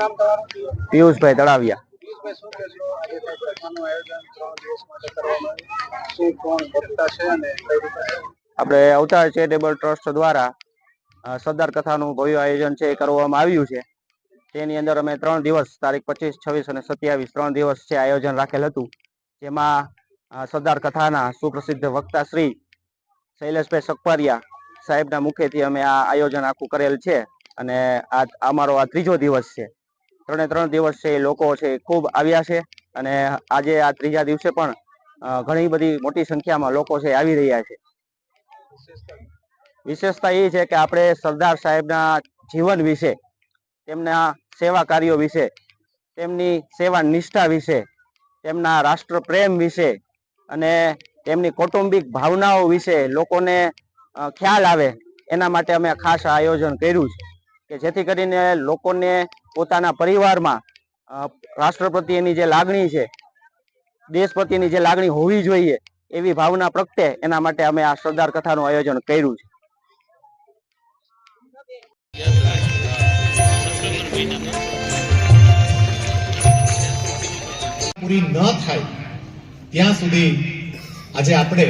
નામ તમારું પિયુષભાઈ તળાવિયા? આપણે અવતાર ચેરિટેબલ ટ્રસ્ટ દ્વારા સરદાર કથાનું ભવ્ય આયોજન છે એ કરવામાં આવ્યું છે. તેની અંદર અમે ત્રણ દિવસ તારીખ પચીસ છવ્વીસ અને સત્યાવીસ ત્રણ દિવસ છે આયોજન રાખેલ હતું. જેમાં સરદાર કથાના સુપ્રસિદ્ધ વક્તા શ્રી શૈલેષભાઈ સકપારિયા સાહેબના મુખેથી અમે આ આયોજન આખું કરેલ છે. અને આ અમારો આ ત્રીજો દિવસ છે. ત્રણે ત્રણ દિવસ છે લોકો છે ખૂબ આવ્યા છે અને આજે આ ત્રીજા દિવસે પણ ઘણી બધી મોટી સંખ્યામાં લોકો છે આવી રહ્યા છે. વિશેષતા એ છે કે આપણે સરદાર સાહેબના જીવન વિશે, તેમના સેવા કાર્યો વિશે, તેમની સેવા નિષ્ઠા વિશે, તેમના રાષ્ટ્ર પ્રેમ વિશે અને તેમની કૌટુંબિક ભાવનાઓ વિશે લોકોને ખ્યાલ આવે, એના માટે અમે ખાસ આયોજન કર્યું છે કે જેથી કરીને લોકોને પોતાના પરિવારમાં રાષ્ટ્ર પ્રત્યેની જે લાગણી છે દેશ પ્રત્યેની જે લાગણી હોવી જોઈએ એવી ભાવના પ્રગટે, એના માટે અમે આ સરદાર કથાનું આયોજન કર્યું છે. પૂરી ન થાય, ત્યાં સુધી આજે આપણે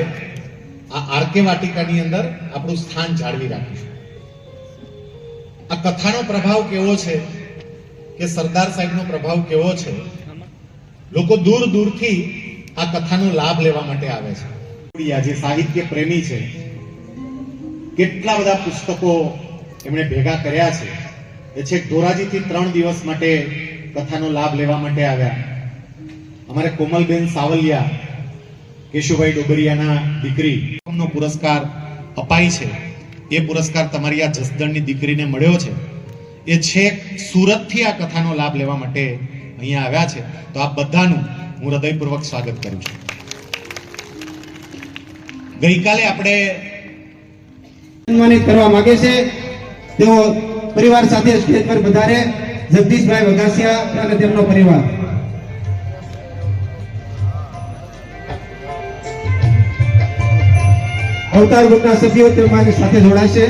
આ આરકે વાટિકાની અંદર આપણું સ્થાન જાળવી રાખીશું. આ કથાનો પ્રભાવ કેવો છે? કે સરદાર સાહેબનો પ્રભાવ કેવો છે? લોકો દૂર દૂરથી આ કથાનો લાભ લેવા માટે આવે છે. જે સાહિત્ય પ્રેમી છે, કેટલા બધા પુસ્તકો એમણે ભેગા કર્યા છે, એ છેક ધોરાજીથી ત્રણ દિવસ માટે કથાનો લાભ લેવા માટે આવ્યા. અમારે કોમલબેન સાવલિયા, કેશુભાઈ ડોબરિયાના દીકરી પુરસ્કાર અપાય છે. એ પુરસ્કાર તમારી આ જસદણની દીકરીને મળ્યો છે. એ છેક સુરતથી આ કથાનો લાભ લેવા માટે અહીંયા આવ્યા છે. તો આ બધાનું હું હૃદયપૂર્વક સ્વાગત કરું છું. ગઈકાલે આપણે સન્માનિત કરવા માંગે છે. તેઓ પરિવાર સાથે સ્ટેજ પર વધારે જગદીશભાઈ વઘાસિયા અને તેમનો પરિવાર. અવતાર ગ્રુપના સભ્યો તેમની સાથે જોડાશે